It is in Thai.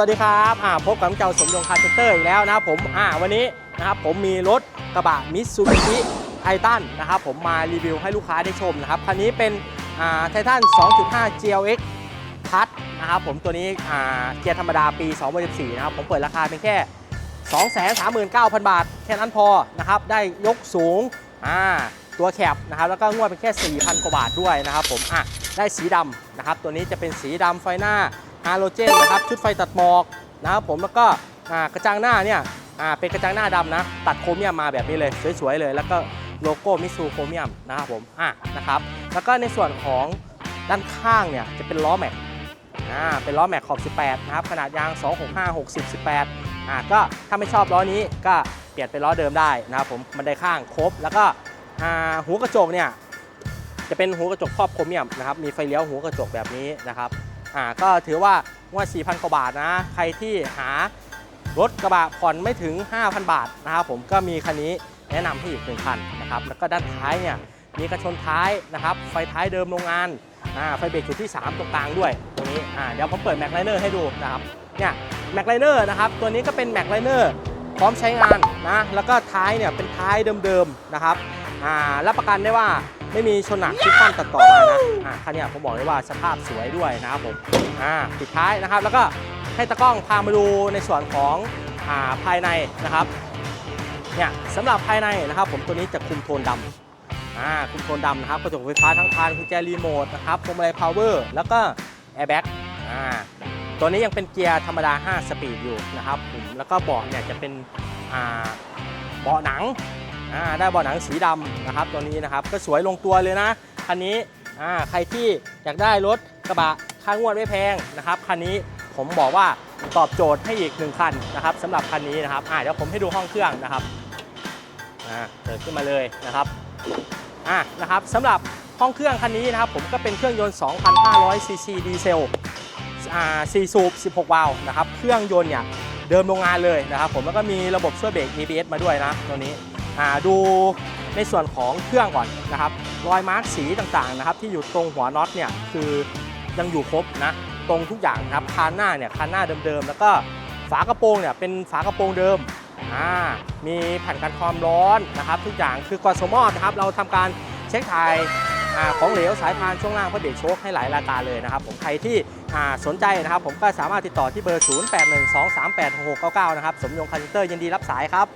สวัสดีครับอ่าพบกับเจ้าสมยงคาร์เซนเตอร์อีกแล้วนะครับผมอ่าวันนี้นะครับผมมีรถกระบะมิตซูบิชิไททันนะครับผมมารีวิวให้ลูกค้าได้ชมนะครับคันนี้เป็นอ่าไททัน2.5 GLX พัดนะครับผมตัวนี้อ่าเกียร์ธรรมดาปี 2014 นะครับผมเปิดราคาเป็นแค่ 239,000 บาท แค่นั้นพอนะครับได้ยกสูงอ่าตัวแคบนะครับแล้วก็งวดเป็นแค่ 4,000 กว่าบาทด้วยนะครับผมอะได้สีดำนะครับตัวนี้จะเป็นสีดำไฟหน้า ฮาโลเจนนะครับชุดไฟตัดหมอกนะครับผมแล้วก็กระจังหน้าเนี่ยเป็นกระจังหน้าดำนะ ตัดโครเมียมมาแบบนี้เลยสวยๆเลย แล้วก็โลโก้มิซูโครเมียมนะครับผมอะนะครับแล้วก็ในส่วนของด้านข้างเนี่ยจะเป็นล้อแม็กอ่าเป็นล้อแม็กขอบ 18 นะครับ ขนาดยาง 265 60 18อะก็ถ้าไม่ชอบล้อนี้ก็เปลี่ยนเป็นล้อเดิมได้นะครับผมมันได้ข้างครบ แล้วก็อ่าหูกระจกเนี่ยจะเป็นหูกระจกครอบโครเมียมนะครับมีไฟเลี้ยวหูกระจกแบบนี้นะครับ อ่าก็ถือว่างว่า4,000 กว่าบาทนะ ใครที่หารถกระบะผ่อนไม่ถึง 5,000 บาทนะครับผมก็มีคันนี้แนะนำให้อีกหนึ่งคันนะครับแล้วก็ด้านท้ายเนี่ยมีกระชนท้ายนะครับ ไฟท้ายเดิมโรงงานอ่าไฟเบรกจุดที่ 3 ตรงกลางด้วยตรงนี้อ่าเดี๋ยวผมเปิดแม็กไลเนอร์ให้ดูนะครับเนี่ยแม็กไลเนอร์นะครับตัวนี้ก็เป็นแม็กไลเนอร์พร้อมใช้งานนะแล้วก็ท้ายเนี่ยเป็นท้ายเดิมๆนะครับอ่ารับประกันได้ว่า ไม่มีชนหนักที่ปั้นตัดต่อมานะอ่าคันนี้ผมบอกเลยว่าสภาพสวยด้วยนะครับผมอ่าปิดท้ายนะครับ แล้วก็ให้ตะกล้องพามาดูในส่วนของอ่าภายในนะครับเนี่ยสำหรับภายในนะครับ ผมตัวนี้จะคุมโทนดำอ่าคุมโทนดำนะครับกระจกไฟฟ้าทั้งคันกุญแจรีโมทนะครับพวงมาลัยพาวเวอร์แล้วก็แอร์แบ็กอ่าตัวนี้ยังเป็นเกียร์ธรรมดา 5 สปีดอยู่นะครับผมแล้วก็เบาะเนี่ยจะเป็นอ่าเบาะหนัง อ่าได้เบาะหนังสีดำนะครับตัวนี้นะครับก็สวยลงตัวเลยนะคันนี้อ่าใครที่อยากได้รถกระบะค่างวดไม่แพงนะครับคันนี้ผมบอกว่าตอบโจทย์ให้อีกหนึ่งคันนะครับสำหรับคันนี้นะครับอ่าเดี๋ยวผมให้ดูห้องเครื่องนะครับอ่าเปิดขึ้นมาเลยนะครับอ่านะครับสำหรับห้องเครื่องคันนี้นะครับผมก็เป็นเครื่องยนต์ 2,500 ซีซีดีเซลอ่า4สูบ 16 วาล์วนะครับเครื่องยนต์เนี่ยเดิมโรงงานเลยนะครับผมแล้วก็มีระบบช่วยเบรก ABS มาด้วยนะตัวนี้ ดูในส่วนของเครื่องก่อนนะครับ รอยมาร์กสีต่างๆนะครับ ที่อยู่ตรงหัวน็อตเนี่ยคือยังอยู่ครบนะตรงทุกอย่างนะครับคานหน้าเนี่ยคานหน้าเดิมๆแล้วก็ฝากระโปรงเนี่ยเป็นฝากระโปรงเดิมอ่ามีแผ่นกันความร้อนนะครับ ทุกอย่างคือกอสมอนะครับ เราทำการเช็คถ่ายอของเหลวสายพานช่วงล่างเพื่อเบรกโชคให้หลายรายการเลยนะครับ ผมใครที่สนใจนะครับ ผมก็สามารถติดต่อที่เบอร์ 0812386699 นะครับ สมยงคาร์เตอร์ยินดีรับสายครับ